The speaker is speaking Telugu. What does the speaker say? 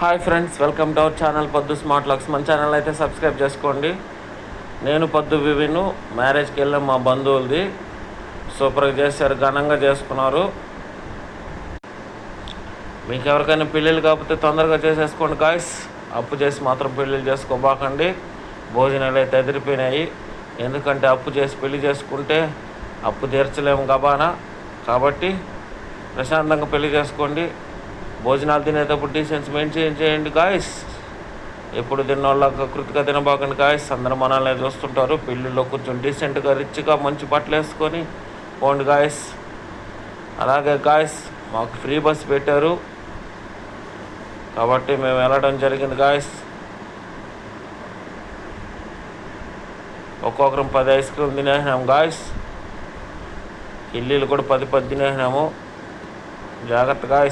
Hi friends welcome to our channel పొద్దు స్మార్ట్ లాక్స్. మన ఛానల్ అయితే సబ్స్క్రైబ్ చేసుకోండి. నేను పొద్దు వివిను మ్యారేజ్కి వెళ్ళాం మా బంధువులది. సూపర్గా చేశారు ఘనంగా చేసుకున్నారు. మీకు ఎవరికైనా పెళ్ళిళ్ళు కాకపోతే తొందరగా చేసేసుకోండి గాయస్ అప్పు చేసి మాత్రం పెళ్ళిళ్ళు చేసుకోబాకండి. భోజనాలు అయితే ఎదిరిపోయినాయి. ఎందుకంటే అప్పు చేసి పెళ్ళి చేసుకుంటే అప్పు తీర్చలేము గబానా. కాబట్టి ప్రశాంతంగా పెళ్ళి చేసుకోండి. భోజనాలు తినేటప్పుడు డీసెన్స్ మెయింటైన్ చేయండి గాయస్ ఎప్పుడు తిన్నోళ్ళ కృతిగా తినబాకండి గాయస్ అందరూ మనల్ని చూస్తుంటారు. పెళ్ళిళ్ళు కొంచెం డీసెంట్గా రిచ్గా మంచి బట్టలు వేసుకొని పోండి గాయస్ అలాగే గాయస్ మాకు ఫ్రీ బస్ పెట్టారు. కాబట్టి మేము వెళ్ళడం జరిగింది గాయస్ ఒక్కొక్కరం పది ఐస్ క్రీమ్ తినేసినాము గాయస్ ఇల్లీలు కూడా పది పది తినేసినాము. జాగ్రత్త గాయస్